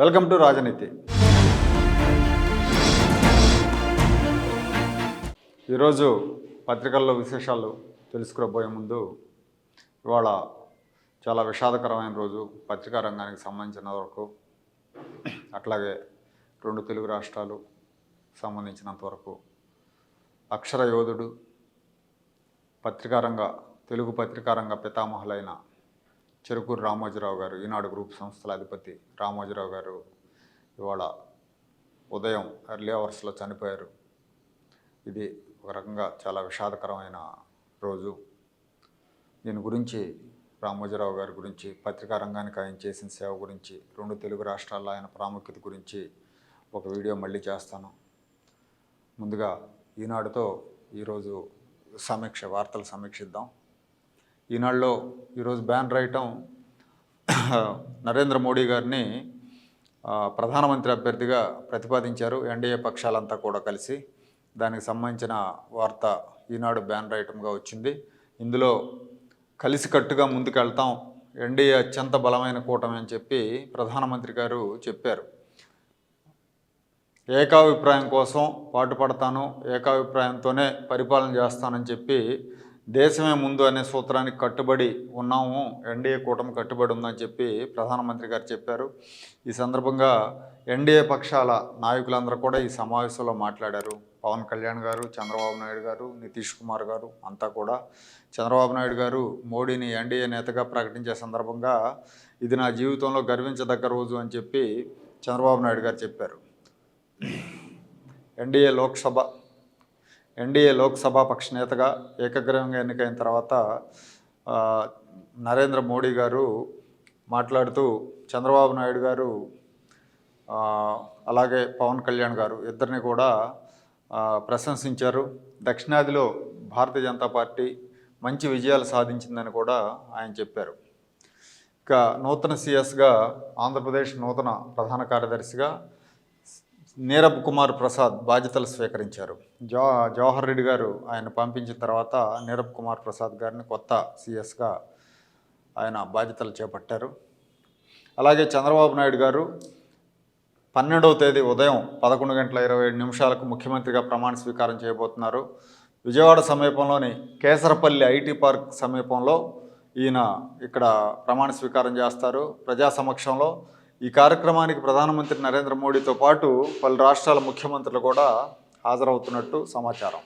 Welcome to రాజనీతి. ఈరోజు పత్రికల్లో విశేషాలు తెలుసుకురాబోయే ముందు ఇవాళ చాలా విషాదకరమైన రోజు పత్రికా రంగానికి సంబంధించిన వరకు అట్లాగే రెండు తెలుగు రాష్ట్రాలు సంబంధించినంత వరకు. అక్షర యోధుడు పత్రికారంగ తెలుగు పత్రికారంగ పితామహులైన చెరుకూరు రామోజీరావు గారు ఈనాడు గ్రూప్ సంస్థల అధిపతి రామోజీరావు గారు ఇవాళ ఉదయం ఎర్లీ అవర్స్లో చనిపోయారు. ఇది ఒక రకంగా చాలా విషాదకరమైన రోజు. దీని గురించి రామోజీరావు గారి గురించి పత్రికా రంగానికి ఆయన చేసిన సేవ గురించి రెండు తెలుగు రాష్ట్రాల్లో ఆయన ప్రాముఖ్యత గురించి ఒక వీడియో మళ్ళీ చేస్తాను. ముందుగా ఈనాడుతో ఈరోజు సమీక్ష వార్తలు సమీక్షిద్దాం. ఈనాడులో ఈరోజు బ్యాన్ రాయటం నరేంద్ర మోడీ గారిని ప్రధానమంత్రి అభ్యర్థిగా ప్రతిపాదించారు. ఎన్డీఏ పక్షాలంతా కూడా కలిసి దానికి సంబంధించిన వార్త ఈనాడు బ్యాన్ రాయటంగా వచ్చింది. ఇందులో కలిసికట్టుగా ముందుకెళ్తాం ఎన్డీఏ అత్యంత బలమైన కూటమి అని చెప్పి ప్రధానమంత్రి గారు చెప్పారు. ఏకాభిప్రాయం కోసం పాటుపడతాను ఏకాభిప్రాయంతోనే పరిపాలన చేస్తానని చెప్పి దేశమే ముందు అనే సూత్రానికి కట్టుబడి ఉన్నాము ఎన్డీఏ కూటమి కట్టుబడి ఉందని చెప్పి ప్రధానమంత్రి గారు చెప్పారు. ఈ సందర్భంగా ఎన్డీఏ పక్షాల నాయకులందరూ కూడా ఈ సమావేశంలో మాట్లాడారు. పవన్ కళ్యాణ్ గారు చంద్రబాబు నాయుడు గారు నితీష్ కుమార్ గారు అంతా కూడా. చంద్రబాబు నాయుడు గారు మోడీని ఎన్డీఏ నేతగా ప్రకటించే సందర్భంగా ఇది నా జీవితంలో గర్వించదగ్గ రోజు అని చెప్పి చంద్రబాబు నాయుడు గారు చెప్పారు. ఎన్డీఏ లోక్సభ ఎన్డీఏ లోక్సభ పక్ష నేతగా ఏకగ్రీవంగా ఎన్నికైన తర్వాత నరేంద్ర మోడీ గారు మాట్లాడుతూ చంద్రబాబు నాయుడు గారు అలాగే పవన్ కళ్యాణ్ గారు ఇద్దరిని కూడా ప్రశంసించారు. దక్షిణాదిలో భారతీయ జనతా పార్టీ మంచి విజయాలు సాధించిందని కూడా ఆయన చెప్పారు. ఇక నూతన సిఎస్గా ఆంధ్రప్రదేశ్ నూతన ప్రధాన కార్యదర్శిగా నీరబ్ కుమార్ ప్రసాద్ బాధ్యతలు స్వీకరించారు. జవ జవహర్ రెడ్డి గారు ఆయన పంపించిన తర్వాత నీరబ్ కుమార్ ప్రసాద్ గారిని కొత్త సిఎస్గా ఆయన బాధ్యతలు చేపట్టారు. అలాగే చంద్రబాబు నాయుడు గారు పన్నెండవ తేదీ ఉదయం పదకొండు గంటల ఇరవై ఏడు నిమిషాలకు ముఖ్యమంత్రిగా ప్రమాణ స్వీకారం చేయబోతున్నారు. విజయవాడ సమీపంలోని కేసరపల్లి ఐటీ పార్క్ సమీపంలో ఈయన ఇక్కడ ప్రమాణ స్వీకారం చేస్తారు. ప్రజా సమక్షంలో ఈ కార్యక్రమానికి ప్రధానమంత్రి నరేంద్ర మోడీతో పాటు పలు రాష్ట్రాల ముఖ్యమంత్రులు కూడా హాజరవుతున్నట్టు సమాచారం.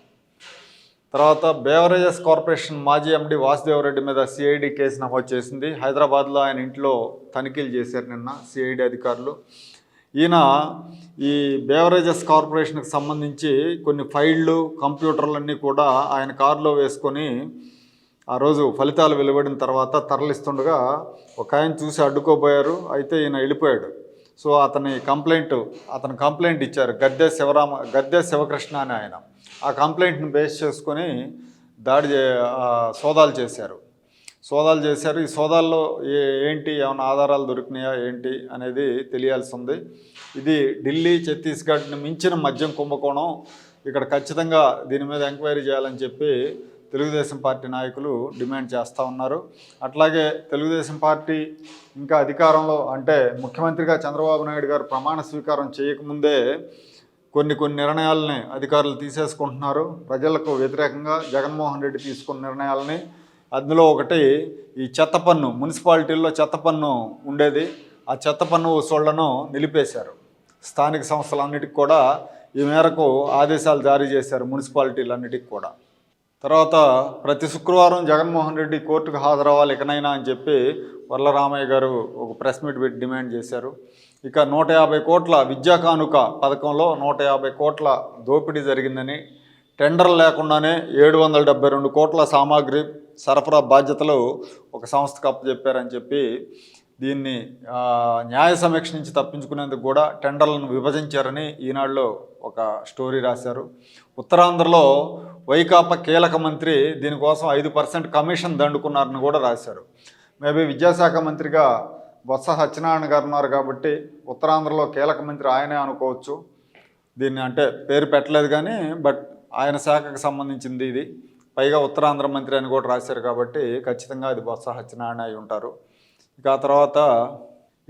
తర్వాత బేవరేజెస్ కార్పొరేషన్ మాజీ ఎండి వాసుదేవరెడ్డి మీద సిఐడి కేసు నమోదు చేసింది. హైదరాబాద్లో ఆయన ఇంట్లో తనిఖీలు చేశారు నిన్న సిఐడి అధికారులు. ఈయన ఈ బేవరేజెస్ కార్పొరేషన్కి సంబంధించి కొన్ని ఫైళ్ళు కంప్యూటర్లన్నీ కూడా ఆయన కారులో వేసుకొని ఆ రోజు ఫలితాలు వెలువడిన తర్వాత తరలిస్తుండగా ఒక ఆయన చూసి అడ్డుకోబోయారు అయితే ఈయన వెళ్ళిపోయాడు. సో అతని కంప్లైంట్ అతను కంప్లైంట్ ఇచ్చారు గద్దె శివరామ గద్దె శివకృష్ణ అని ఆయన. ఆ కంప్లైంట్ని బేస్ చేసుకొని దాడి సోదాలు చేశారు. సోదాలు చేశారు. ఈ సోదాల్లో ఏ ఏంటి ఏమైనా ఆధారాలు దొరికినాయా ఏంటి అనేది తెలియాల్సి ఉంది. ఇది ఢిల్లీ ఛత్తీస్గఢ్ని మించిన మద్యం కుంభకోణం. ఇక్కడ ఖచ్చితంగా దీని మీద ఎంక్వైరీ చేయాలని చెప్పి తెలుగుదేశం పార్టీ నాయకులు డిమాండ్ చేస్తూ ఉన్నారు. అట్లాగే తెలుగుదేశం పార్టీ ఇంకా అధికారంలో అంటే ముఖ్యమంత్రిగా చంద్రబాబు నాయుడు గారు ప్రమాణ స్వీకారం చేయకముందే కొన్ని కొన్ని నిర్ణయాలని అధికారులు తీసేసుకుంటున్నారు. ప్రజలకు వ్యతిరేకంగా జగన్మోహన్ రెడ్డి తీసుకున్న నిర్ణయాలని అందులో ఒకటి ఈ చెత్త పన్ను మున్సిపాలిటీల్లో చెత్త పన్ను ఉండేది. ఆ చెత్త పన్ను వసూళ్ళను నిలిపేశారు. స్థానిక సంస్థలన్నిటికి కూడా ఈ మేరకు ఆదేశాలు జారీ చేశారు మున్సిపాలిటీలన్నిటికి కూడా. తర్వాత ప్రతి శుక్రవారం జగన్మోహన్ రెడ్డి కోర్టుకు హాజరవ్వాలి ఇకనైనా అని చెప్పి వరలరామయ్య గారు ఒక ప్రెస్ మీట్ పెట్టి డిమాండ్ చేశారు. ఇక నూట యాభై కోట్ల విద్యా కానుక పథకంలో నూట యాభై కోట్ల దోపిడీ జరిగిందని టెండర్ లేకుండానే ఏడు వందల డెబ్బై రెండు కోట్ల సామాగ్రి సరఫరా బాధ్యతలు ఒక సంస్థకు అప్పచెప్పారని చెప్పి దీన్ని న్యాయ సమీక్ష నుంచి తప్పించుకునేందుకు కూడా టెండర్లను విభజించారని ఈనాడులో ఒక స్టోరీ రాశారు. ఉత్తరాంధ్రలో వైకాపా కీలక మంత్రి దీనికోసం ఐదు పర్సెంట్ కమిషన్ దండుకున్నారని కూడా రాశారు. మేబీ విద్యాశాఖ మంత్రిగా బొత్స సత్యనారాయణ గారు ఉన్నారు కాబట్టి ఉత్తరాంధ్రలో కీలక మంత్రి ఆయనే అనుకోవచ్చు. దీన్ని అంటే పేరు పెట్టలేదు కానీ బట్ ఆయన శాఖకు సంబంధించింది ఇది. పైగా ఉత్తరాంధ్ర మంత్రి అని కూడా రాశారు కాబట్టి ఖచ్చితంగా అది బొత్స సత్యనారాయణ అయి ఉంటారు. ఇక ఆ తర్వాత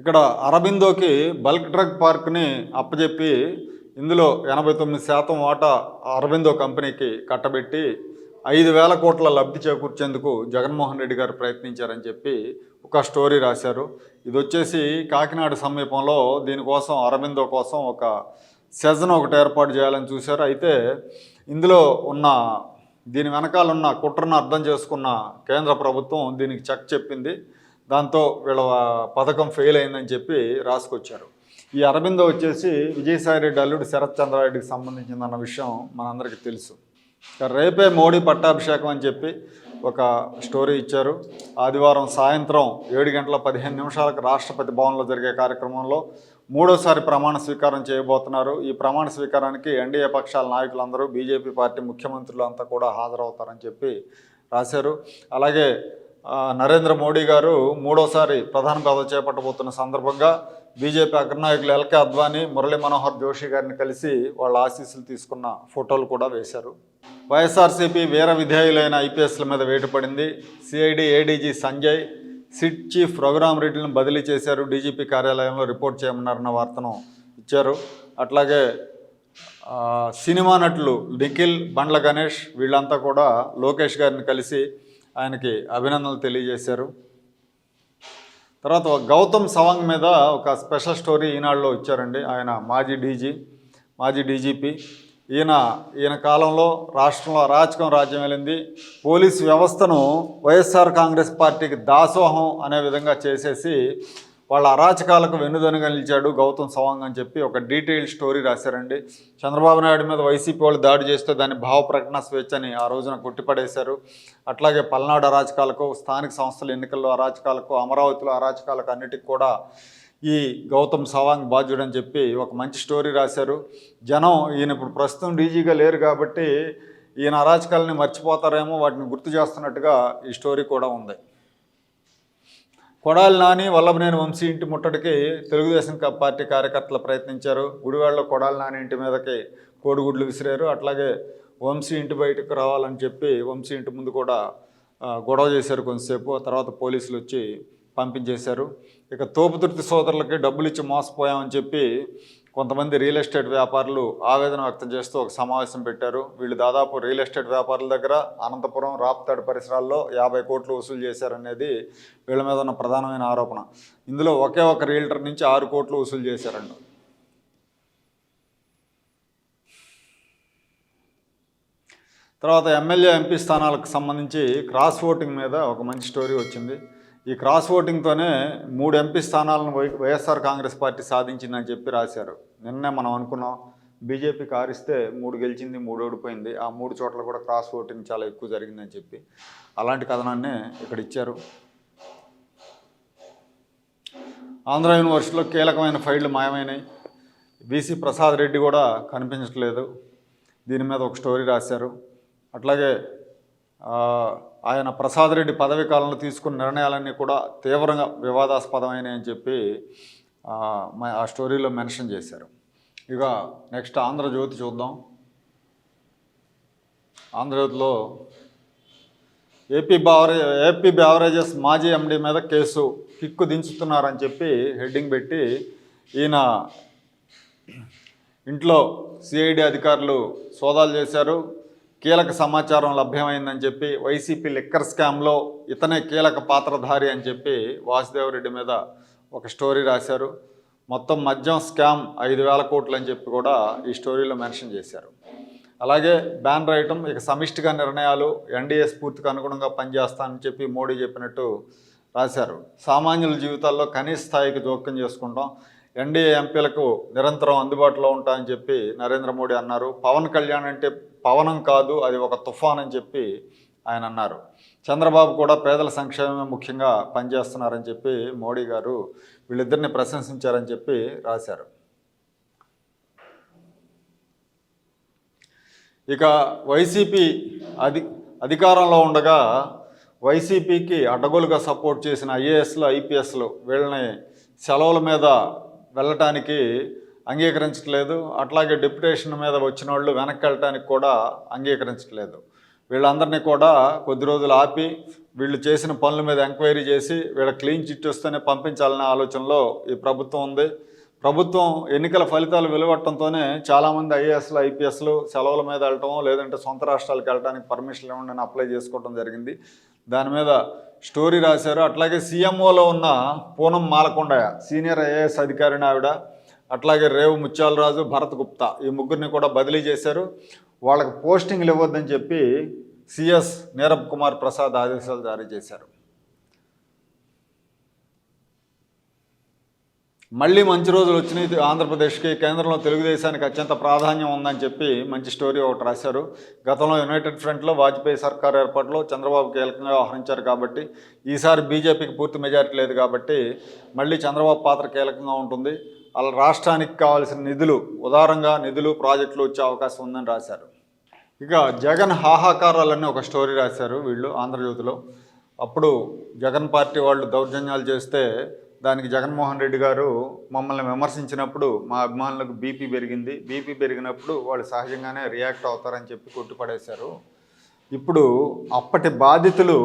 ఇక్కడ అరబిందోకి బల్క్ డ్రగ్ పార్క్ని అప్పజెప్పి ఇందులో ఎనభై తొమ్మిది శాతం వాటా అరవిందో కంపెనీకి కట్టబెట్టి ఐదు వేల కోట్ల లబ్ధి చేకూర్చేందుకు జగన్మోహన్ రెడ్డి గారు ప్రయత్నించారని చెప్పి ఒక స్టోరీ రాశారు. ఇది వచ్చేసి కాకినాడ సమీపంలో దీనికోసం అరవిందో కోసం ఒక సెజన్ ఒకటి ఏర్పాటు చేయాలని చూశారు. అయితే ఇందులో ఉన్న దీని వెనకాల ఉన్న కుట్రను అర్థం చేసుకున్న కేంద్ర ప్రభుత్వం దీనికి చెక్ చెప్పింది. దాంతో వీళ్ళ పథకం ఫెయిల్ అయిందని చెప్పి రాసుకొచ్చారు. ఈ అరబిందో వచ్చేసి విజయసాయిరెడ్డి అల్లుడు శరత్ చంద్రారెడ్డికి సంబంధించిందన్న విషయం మనందరికీ తెలుసు. రేపే మోడీ పట్టాభిషేకం అని చెప్పి ఒక స్టోరీ ఇచ్చారు. ఆదివారం సాయంత్రం ఏడు గంటల పదిహేను నిమిషాలకు రాష్ట్రపతి భవన్లో జరిగే కార్యక్రమంలో మూడోసారి ప్రమాణ స్వీకారం చేయబోతున్నారు. ఈ ప్రమాణ స్వీకారానికి ఎన్డీఏ పక్షాల నాయకులందరూ బీజేపీ పార్టీ ముఖ్యమంత్రులు అంతా కూడా హాజరవుతారని చెప్పి రాశారు. అలాగే నరేంద్ర మోడీ గారు మూడోసారి ప్రధాన పదవి చేపట్టబోతున్న సందర్భంగా బీజేపీ అగ్రనాయకులు ఎల్కే అద్వానీ మురళీ మనోహర్ జోషి గారిని కలిసి వాళ్ళ ఆశీస్సులు తీసుకున్న ఫోటోలు కూడా వేశారు. వైఎస్ఆర్సీపీ వీర విధేయులైన ఐపీఎస్ల మీద వేటుపడింది. CID ADG Sanjay SIT chief Raghuram రెడ్డిని బదిలీ చేశారు. డీజీపీ కార్యాలయంలో రిపోర్ట్ చేయమన్నారన్న వార్తను ఇచ్చారు. అట్లాగే సినిమా నటులు నిఖిల్ బండ్ల గణేష్ వీళ్ళంతా కూడా లోకేష్ గారిని కలిసి ఆయనకి అభినందనలు తెలియజేశారు. తర్వాత గౌతమ్ సవాంగ్ మీద ఒక స్పెషల్ స్టోరీ ఈనాడులో ఇచ్చారండి. ఆయన మాజీ డీజీ మాజీ డీజీపీ. ఈయన ఈయన కాలంలో రాష్ట్రంలో అరాచకం రాజ్యం వెళ్ళింది. పోలీస్ వ్యవస్థను వైఎస్ఆర్ కాంగ్రెస్ పార్టీకి దాసోహం అనే విధంగా చేసేసి వాళ్ళ అరాచకాలకు వెన్నుదనుగా నిలిచాడు గౌతమ్ సవాంగ్ అని చెప్పి ఒక డీటెయిల్ స్టోరీ రాశారండి. చంద్రబాబు నాయుడు మీద వైసీపీ వాళ్ళు దాడి చేస్తే దాన్ని భావ ప్రకటన స్వేచ్ఛని ఆ రోజున కొట్టిపడేశారు. అట్లాగే పల్నాడు అరాచకాలకు స్థానిక సంస్థల ఎన్నికల్లో అరాచకాలకు అమరావతిలో అరాచకాలకు అన్నిటికి కూడా ఈ గౌతమ్ సవాంగ్ బాధ్యుడు అని చెప్పి ఒక మంచి స్టోరీ రాశారు. జనం ఈయన ఇప్పుడు ప్రస్తుతం డీజీగా లేరు కాబట్టి ఈయన అరాచకాలని మర్చిపోతారేమో వాటిని గుర్తు చేస్తున్నట్టుగా ఈ స్టోరీ కూడా ఉంది. కొడాలి నాని వల్లభనేని వంశీ ఇంటి ముట్టడికి తెలుగుదేశం కా- పార్టీ కార్యకర్తలు ప్రయత్నించారు. గుడివాడలో కొడాలి నాని ఇంటి మీదకి కోడిగుడ్లు విసిరారు. అట్లాగే వంశీ ఇంటి బయటకు రావాలని చెప్పి వంశీ ఇంటి ముందు కూడా గొడవ చేశారు కొంతసేపు. ఆ తర్వాత పోలీసులు వచ్చి పంపించేశారు. ఇక తోపుతుర్తి సోదరులకి డబ్బులు ఇచ్చి మోసపోయామని చెప్పి కొంతమంది రియల్ ఎస్టేట్ వ్యాపారులు ఆవేదన వ్యక్తం చేస్తూ ఒక సమావేశం పెట్టారు. వీళ్ళు దాదాపు రియల్ ఎస్టేట్ వ్యాపారుల దగ్గర అనంతపురం రాప్తాడు పరిసరాల్లో యాభై కోట్లు వసూలు చేశారనేది వీళ్ళ మీద ఉన్న ప్రధానమైన ఆరోపణ. ఇందులో ఒకే ఒక రియల్టర్ నుంచి ఆరు కోట్లు వసూలు చేశారంట. తర్వాత ఎమ్మెల్యే ఎంపీ స్థానాలకు సంబంధించి క్రాస్ ఓటింగ్ మీద ఒక మంచి స్టోరీ వచ్చింది. ఈ క్రాస్ ఓటింగ్తోనే మూడు ఎంపీ స్థానాలను వై వైఎస్ఆర్ కాంగ్రెస్ పార్టీ సాధించిందని చెప్పి రాశారు. నిన్నే మనం అనుకున్నాం బీజేపీ కారిస్తే మూడు గెలిచింది మూడు ఓడిపోయింది. ఆ మూడు చోట్ల కూడా క్రాస్ ఓటింగ్ చాలా ఎక్కువ జరిగిందని చెప్పి అలాంటి కథనాన్ని ఇక్కడ ఇచ్చారు. ఆంధ్ర యూనివర్సిటీలో కీలకమైన ఫైళ్ళు మాయమైనాయి. బీసీ ప్రసాద్ రెడ్డి కూడా కనిపించట్లేదు. దీని మీద ఒక స్టోరీ రాశారు. అట్లాగే ఆయన ప్రసాద్ రెడ్డి పదవీ కాలంలో తీసుకున్న నిర్ణయాలన్నీ కూడా తీవ్రంగా వివాదాస్పదమైనవి అని చెప్పి ఆ, ఆ స్టోరీలో మెన్షన్ చేశారు. ఇక నెక్స్ట్ ఆంధ్రజ్యోతి చూద్దాం. ఆంధ్రజ్యోతిలో ఏపీ బావరే ఏపీ బ్యావరేజెస్ మాజీ ఎండీ మీద కేసు కిక్కు దించుతున్నారని చెప్పి హెడ్డింగ్ పెట్టి ఈయన ఇంట్లో సిఐడి అధికారులు సోదాలు చేశారు. కీలక సమాచారం లభ్యమైందని చెప్పి వైసీపీ లిక్కర్ స్కామ్లో ఇతనే కీలక పాత్రధారి అని చెప్పి వాసుదేవరెడ్డి మీద ఒక స్టోరీ రాశారు. మొత్తం మద్యం స్కామ్ ఐదు వేల కోట్లు అని చెప్పి కూడా ఈ స్టోరీలో మెన్షన్ చేశారు. అలాగే బ్యాన్ రాయటం ఇక సమిష్టిగా నిర్ణయాలు ఎన్డీఏ స్ఫూర్తికి అనుగుణంగా పనిచేస్తానని చెప్పి మోడీ చెప్పినట్టు రాశారు. సామాన్యుల జీవితాల్లో కనీస స్థాయికి జోక్యం చేసుకుంటాం. ఎన్డీఏ ఎంపీలకు నిరంతరం అందుబాటులో ఉంటాయని చెప్పి నరేంద్ర మోడీ అన్నారు. పవన్ కళ్యాణ్ అంటే పవనం కాదు అది ఒక తుఫాన్ అని చెప్పి ఆయన అన్నారు. చంద్రబాబు కూడా పేదల సంక్షేమమే ముఖ్యంగా పనిచేస్తున్నారని చెప్పి మోడీ గారు వీళ్ళిద్దరిని ప్రశంసించారని చెప్పి రాశారు. ఇక వైసీపీ అధి అధికారంలో ఉండగా వైసీపీకి అడ్డగోలుగా సపోర్ట్ చేసిన ఐఏఎస్లు ఐపీఎస్లు వీళ్ళని సెలవుల మీద వెళ్ళటానికి అంగీకరించట్లేదు. అట్లాగే డిప్యుటేషన్ మీద వచ్చిన వాళ్ళు వెనక్కి వెళ్ళటానికి కూడా అంగీకరించట్లేదు. వీళ్ళందరినీ కూడా కొద్ది రోజులు ఆపి వీళ్ళు చేసిన పనుల మీద ఎంక్వైరీ చేసి వీళ్ళ క్లీన్ చిట్ వస్తేనే పంపించాలనే ఆలోచనలో ఈ ప్రభుత్వం ఉంది. ప్రభుత్వం ఎన్నికల ఫలితాలు వెలువట్టడంతోనే చాలామంది ఐఏఎస్లు ఐపీఎస్లు సెలవుల మీద వెళ్ళటం లేదంటే సొంత రాష్ట్రాలకు వెళ్ళడానికి పర్మిషన్ ఇవ్వండి అప్లై చేసుకోవడం జరిగింది. దాని మీద స్టోరీ రాశారు. అట్లాగే సీఎంఓలో ఉన్న పూనం మాలకొండయ్య సీనియర్ ఐఏఎస్ అధికారిని ఆవిడ అట్లాగే రేవు ముత్యాలరాజు భరత్ గుప్తా ఈ ముగ్గురిని కూడా బదిలీ చేశారు. వాళ్ళకి పోస్టింగ్లు ఇవ్వద్దని చెప్పి సిఎస్ నీరబ్ కుమార్ ప్రసాద్ ఆదేశాలు జారీ చేశారు. మళ్ళీ మంచి రోజులు వచ్చినాయి. ఇది ఆంధ్రప్రదేశ్కి కేంద్రంలో తెలుగుదేశానికి అత్యంత ప్రాధాన్యం ఉందని చెప్పి మంచి స్టోరీ ఒకటి రాశారు. గతంలో యునైటెడ్ ఫ్రంట్లో వాజ్పేయి సర్కార్ ఏర్పాటులో చంద్రబాబు కీలకంగా వ్యవహరించారు కాబట్టి ఈసారి బీజేపీకి పూర్తి మెజారిటీ లేదు కాబట్టి మళ్ళీ చంద్రబాబు పాత్ర కీలకంగా ఉంటుంది. అలా రాష్ట్రానికి కావాల్సిన నిధులు ఉదారంగా నిధులు ప్రాజెక్టులు వచ్చే అవకాశం ఉందని రాశారు. ఇక జగన్ హాహాకారాలన్నీ ఒక స్టోరీ రాశారు వీళ్ళు ఆంధ్రజ్యోతిలో. అప్పుడు జగన్ పార్టీ వాళ్ళు దౌర్జన్యాలు చేస్తే దానికి జగన్మోహన్ రెడ్డి గారు మమ్మల్ని విమర్శించినప్పుడు మా అభిమానులకు బీపీ పెరిగింది. బీపీ పెరిగినప్పుడు వాళ్ళు సహజంగానే రియాక్ట్ అవుతారని చెప్పి కొట్టుపడేశారు. ఇప్పుడు అప్పటి బాధితులు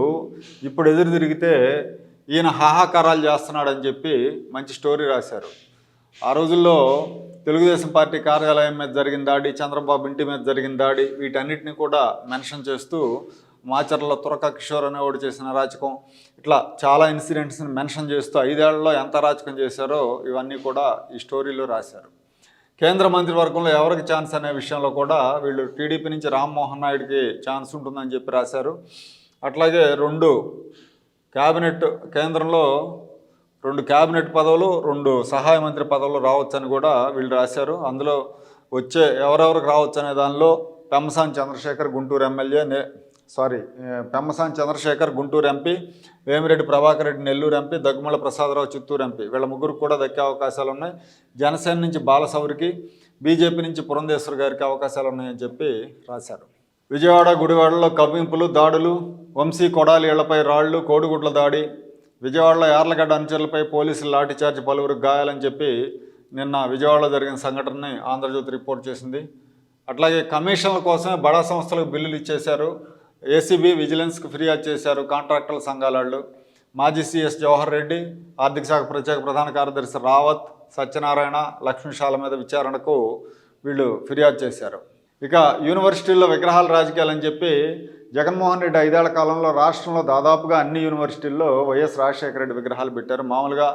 ఇప్పుడు ఎదురు తిరిగితే ఈయన హాహాకారాలు చేస్తున్నాడని చెప్పి మంచి స్టోరీ రాశారు. ఆ రోజుల్లో తెలుగుదేశం పార్టీ కార్యాలయం మీద జరిగిన దాడి చంద్రబాబు ఇంటి మీద జరిగిన దాడి వీటన్నిటిని కూడా మెన్షన్ చేస్తూ మాచర్ల తురక కిషోర్ అనేవాడు చేసిన రాజకం. ఇట్లా చాలా ఇన్సిడెంట్స్ని మెన్షన్ చేస్తూ ఐదేళ్ళలో ఎంత రాజకం చేశారో ఇవన్నీ కూడా ఈ స్టోరీలో రాశారు. కేంద్ర మంత్రివర్గంలో ఎవరికి ఛాన్స్ అనే విషయంలో కూడా వీళ్ళు టీడీపీ నుంచి రామ్మోహన్ నాయుడికి ఛాన్స్ ఉంటుందని చెప్పి రాశారు. అట్లాగే రెండు క్యాబినెట్ కేంద్రంలో రెండు క్యాబినెట్ పదవులు రెండు సహాయ మంత్రి పదవులు రావచ్చని కూడా వీళ్ళు రాశారు. అందులో వచ్చే ఎవరెవరికి రావచ్చు అనే దానిలో పెమ్మసాని చంద్రశేఖర్ గుంటూరు ఎమ్మెల్యే నే sorry Pemmasani Chandrasekhar Guntur MP Vemireddy Prabhakar Reddy Nellore MP Dagumalla Prasadarao Chittoor MP వీళ్ళ ముగ్గురికి కూడా దక్కే అవకాశాలు ఉన్నాయి. జనసేన నుంచి బాలసౌరికి బీజేపీ నుంచి పురంధేశ్వర్ గారికి అవకాశాలు ఉన్నాయని చెప్పి రాశారు. విజయవాడ గుడివాడలో కవ్వింపులు దాడులు వంశీ కొడాలి ఇళ్ళపై రాళ్ళు కోడిగుడ్ల దాడి విజయవాడలో యార్లగడ్డ అనుచరులపై పోలీసులు లాఠీచార్జ్ పలువురు గాయాలని చెప్పి నిన్న విజయవాడలో జరిగిన సంఘటనని ఆంధ్రజ్యోతి రిపోర్ట్ చేసింది. అట్లాగే కమిషన్ల కోసమే బడా సంస్థలకు బిల్లులు ఇచ్చేశారు. ఏసీబీ విజిలెన్స్కి ఫిర్యాదు చేశారు కాంట్రాక్టర్ల సంఘాల వాళ్ళు మాజీ సీఎస్ జవహర్ రెడ్డి ఆర్థిక శాఖ ప్రత్యేక ప్రధాన కార్యదర్శి రావత్ సత్యనారాయణ లక్ష్మీశాల మీద విచారణకు వీళ్ళు ఫిర్యాదు చేశారు. ఇక యూనివర్సిటీల్లో విగ్రహాల రాజకీయాలని చెప్పి జగన్మోహన్ రెడ్డి ఐదేళ్ళ కాలంలో రాష్ట్రంలో దాదాపుగా అన్ని యూనివర్సిటీల్లో వైఎస్ రాజశేఖర రెడ్డి విగ్రహాలు పెట్టారు. మామూలుగా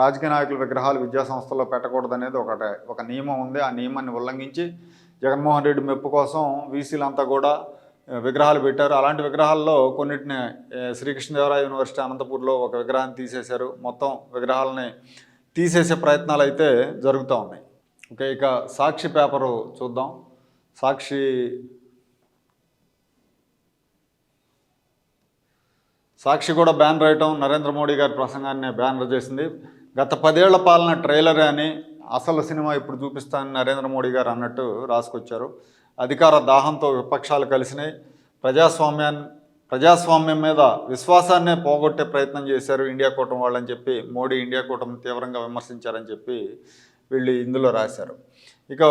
రాజకీయ నాయకుల విగ్రహాలు విద్యా సంస్థల్లో పెట్టకూడదనేది ఒకటి ఒక నియమం ఉంది. ఆ నియమాన్ని ఉల్లంఘించి జగన్మోహన్ రెడ్డి మెప్పు కోసం వీసీలంతా కూడా విగ్రహాలు పెట్టారు. అలాంటి విగ్రహాల్లో కొన్నిటిని శ్రీకృష్ణదేవరాయ యూనివర్సిటీ అనంతపూర్లో ఒక విగ్రహాన్ని తీసేశారు. మొత్తం విగ్రహాలని తీసేసే ప్రయత్నాలు అయితే జరుగుతూ ఉన్నాయి. ఓకే ఇక సాక్షి పేపరు చూద్దాం. సాక్షి సాక్షి కూడా బ్యాన్ రాయటం నరేంద్ర మోడీ గారి ప్రసంగాన్ని బ్యానర్ చేసింది. గత పదేళ్ళ పాలన ట్రైలర్ అని అసలు సినిమా ఇప్పుడు చూపిస్తానని నరేంద్ర మోడీ గారు అన్నట్టు రాసుకొచ్చారు. అధికార దాహంతో విపక్షాలు కలిసినాయి. ప్రజాస్వామ్యాన్ని ప్రజాస్వామ్యం మీద విశ్వాసాన్నే పోగొట్టే ప్రయత్నం చేశారు ఇండియా కూటమి వాళ్ళని చెప్పి మోడీ ఇండియా కూటమి తీవ్రంగా విమర్శించారని చెప్పి వీళ్ళు ఇందులో రాశారు. ఇక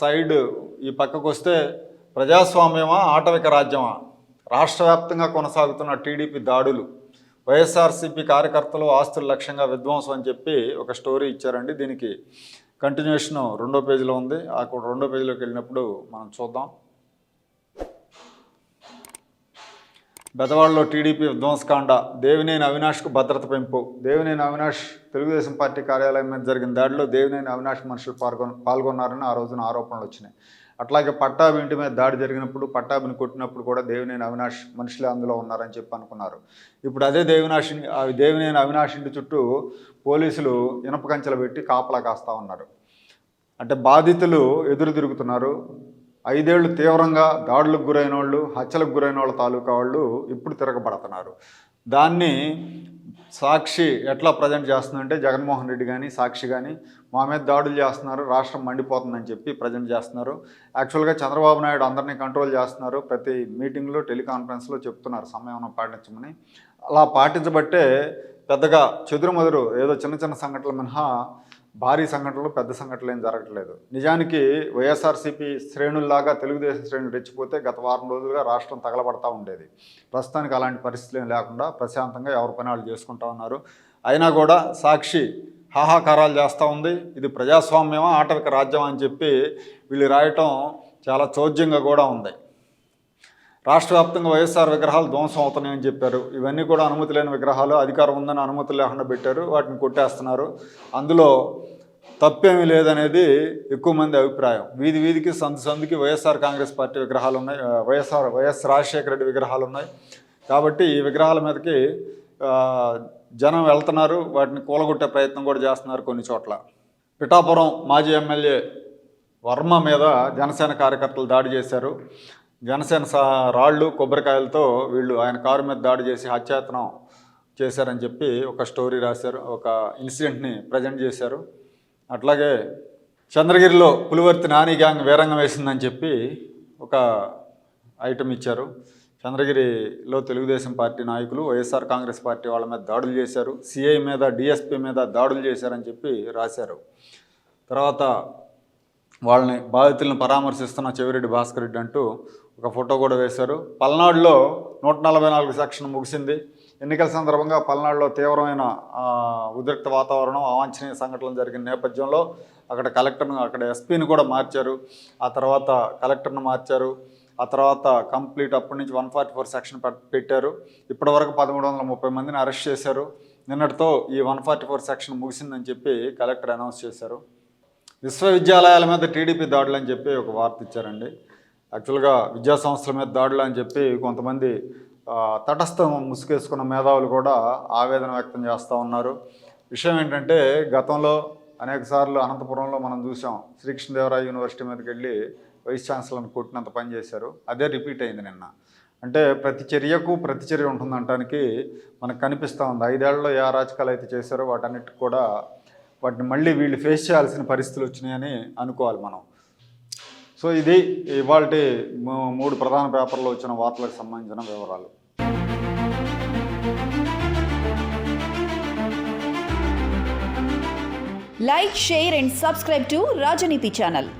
సైడ్ ఈ పక్కకు వస్తే ప్రజాస్వామ్యమా ఆటవిక రాజ్యమా? రాష్ట్ర వ్యాప్తంగా కొనసాగుతున్న టీడీపీ దాడులు. వైఎస్ఆర్సీపీ కార్యకర్తలు ఆస్తులు లక్ష్యంగా విధ్వంసం అని చెప్పి ఒక స్టోరీ ఇచ్చారండి దీనికి. కంటిన్యూషన్ రెండో పేజీలో ఉంది. ఆ కూడా రెండో పేజీలోకి వెళ్ళినప్పుడు మనం చూద్దాం. బెదవాడలో టీడీపీ విధ్వంసకాండ దేవినేని అవినాష్కు భద్రత పెంపు. దేవినేని అవినాష్ తెలుగుదేశం పార్టీ కార్యాలయం మీద జరిగిన దాడిలో దేవినేని అవినాష్ మనుషులు పాల్గొన పాల్గొన్నారని ఆ రోజున ఆరోపణలు వచ్చినాయి. అట్లాగే పట్టాభి ఇంటి మీద దాడి జరిగినప్పుడు పట్టాభిని కొట్టినప్పుడు కూడా దేవినేని అవినాష్ మనుషులే అందులో ఉన్నారని చెప్పి అనుకున్నారు. ఇప్పుడు అదే దేవినాష్ దేవినేని అవినాష్ ఇంటి చుట్టూ పోలీసులు ఇనప కంచెలు పెట్టి కాపలా కాస్తా ఉన్నారు. అంటే బాధితులు ఎదురు తిరుగుతున్నారు. ఐదేళ్ళు తీవ్రంగా దాడులకు గురైన వాళ్ళు హత్యలకు గురైన వాళ్ళ తాలూకా వాళ్ళు ఇప్పుడు తిరగబడుతున్నారు. దాన్ని సాక్షి ఎట్లా ప్రజెంట్ చేస్తుందంటే జగన్మోహన్ రెడ్డి కానీ సాక్షి కానీ మా మీద దాడులు చేస్తున్నారు రాష్ట్రం మండిపోతుందని చెప్పి ప్రజెంట్ చేస్తున్నారు. యాక్చువల్గా చంద్రబాబు నాయుడు అందరినీ కంట్రోల్ చేస్తున్నారు. ప్రతి మీటింగ్లో టెలికాన్ఫరెన్స్లో చెప్తున్నారు సమయం పాటించమని. అలా పాటించబట్టే పెద్దగా చెదురుమదురు ఏదో చిన్న చిన్న సంఘటనలు మినహా భారీ సంఘటనలు పెద్ద సంఘటనలు ఏం జరగట్లేదు. నిజానికి వైఎస్ఆర్సీపీ శ్రేణుల్లాగా తెలుగుదేశం శ్రేణులు రెచ్చిపోతే గత వారం రోజులుగా రాష్ట్రం తగలబడతా ఉండేది. ప్రస్తుతానికి అలాంటి పరిస్థితులు ఏం లేకుండా ప్రశాంతంగా ఎవరి పని వాళ్ళు చేసుకుంటా ఉన్నారు. అయినా కూడా సాక్షి హాహాకారాలు చేస్తూ ఉంది. ఇది ప్రజాస్వామ్యమా ఆటవిక రాజ్యం అని చెప్పి వీళ్ళు రాయటం చాలా చోద్యంగా కూడా ఉంది. రాష్ట్ర వ్యాప్తంగా వైఎస్ఆర్ విగ్రహాలు ధ్వంసం అవుతున్నాయని చెప్పారు. ఇవన్నీ కూడా అనుమతి లేని విగ్రహాలు అధికారం ఉందని అనుమతి లేకుండా పెట్టారు. వాటిని కొట్టేస్తున్నారు. అందులో తప్పేమీ లేదనేది ఎక్కువ మంది అభిప్రాయం. వీధి వీధికి సందు సందుకి వైఎస్ఆర్ కాంగ్రెస్ పార్టీ విగ్రహాలు ఉన్నాయి. వైఎస్ఆర్ వైఎస్ రాజశేఖర రెడ్డి విగ్రహాలు ఉన్నాయి. కాబట్టి ఈ విగ్రహాల మీదకి జనం వెళ్తున్నారు. వాటిని కూలగొట్టే ప్రయత్నం కూడా చేస్తున్నారు కొన్ని చోట్ల. పిఠాపురం మాజీ ఎమ్మెల్యే వర్మ మీద జనసేన కార్యకర్తలు దాడి చేశారు. జనసేన సా రాళ్ళు కొబ్బరికాయలతో వీళ్ళు ఆయన కారు మీద దాడి చేసి హత్యాయత్నం చేశారని చెప్పి ఒక స్టోరీ రాశారు ఒక ఇన్సిడెంట్ని ప్రజెంట్ చేశారు. అట్లాగే చంద్రగిరిలో పులివర్తి నాని గ్యాంగ్ వీరంగం వేసిందని చెప్పి ఒక ఐటమ్ ఇచ్చారు. చంద్రగిరిలో తెలుగుదేశం పార్టీ నాయకులు వైఎస్ఆర్ కాంగ్రెస్ పార్టీ వాళ్ళ మీద దాడులు చేశారు సిఐ మీద డిఎస్పీ మీద దాడులు చేశారని చెప్పి రాశారు. తర్వాత వాళ్ళని బాధితులను పరామర్శిస్తున్న చెవిరెడ్డి భాస్కర్ రెడ్డి అంటూ ఒక ఫోటో కూడా వేశారు. పల్నాడులో నూట నలభై నాలుగు సెక్షన్ ముగిసింది. ఎన్నికల సందర్భంగా పల్నాడులో తీవ్రమైన ఉద్రిక్త వాతావరణం అవాంఛనీయ సంఘటనలు జరిగిన నేపథ్యంలో అక్కడ కలెక్టర్ను అక్కడ ఎస్పీని కూడా మార్చారు. ఆ తర్వాత కలెక్టర్ను మార్చారు. ఆ తర్వాత కంప్లీట్ అప్పటి నుంచి వన్ ఫార్టీ ఫోర్ సెక్షన్ పెట్టారు. ఇప్పటివరకు పదమూడు వందల ముప్పై మందిని అరెస్ట్ చేశారు. నిన్నటితో ఈ వన్ ఫార్టీ ఫోర్ సెక్షన్ ముగిసిందని చెప్పి కలెక్టర్ అనౌన్స్ చేశారు. విశ్వవిద్యాలయాల మీద టీడీపీ దాడులు అని చెప్పి ఒక వార్త ఇచ్చారండి. యాక్చువల్గా విద్యా సంస్థల మీద దాడులు అని చెప్పి కొంతమంది తటస్థం ముసుగేసుకున్న మేధావులు కూడా ఆవేదన వ్యక్తం చేస్తూ ఉన్నారు. విషయం ఏంటంటే గతంలో అనేకసార్లు అనంతపురంలో మనం చూసాం శ్రీకృష్ణదేవరాయ యూనివర్సిటీ మీదకి వెళ్ళి వైస్ ఛాన్సలర్ని కొట్టినంత పని చేశారు. అదే రిపీట్ అయింది నిన్న. అంటే ప్రతి చర్యకు ప్రతి చర్య ఉంటుందంటానికి మనకు కనిపిస్తూ ఉంది. ఐదేళ్ళలో ఏ అరాచకాలు అయితే చేశారో వాటన్నిటికి కూడా వాటిని మళ్ళీ వీళ్ళు ఫేస్ చేయాల్సిన పరిస్థితులు వచ్చినాయని అనుకోవాలి మనం. సో ఇది ఇవాళ మూడు ప్రధాన పేపర్లో వచ్చిన వార్తలకు సంబంధించిన వివరాలు. Like share and subscribe to Rajaneethi channel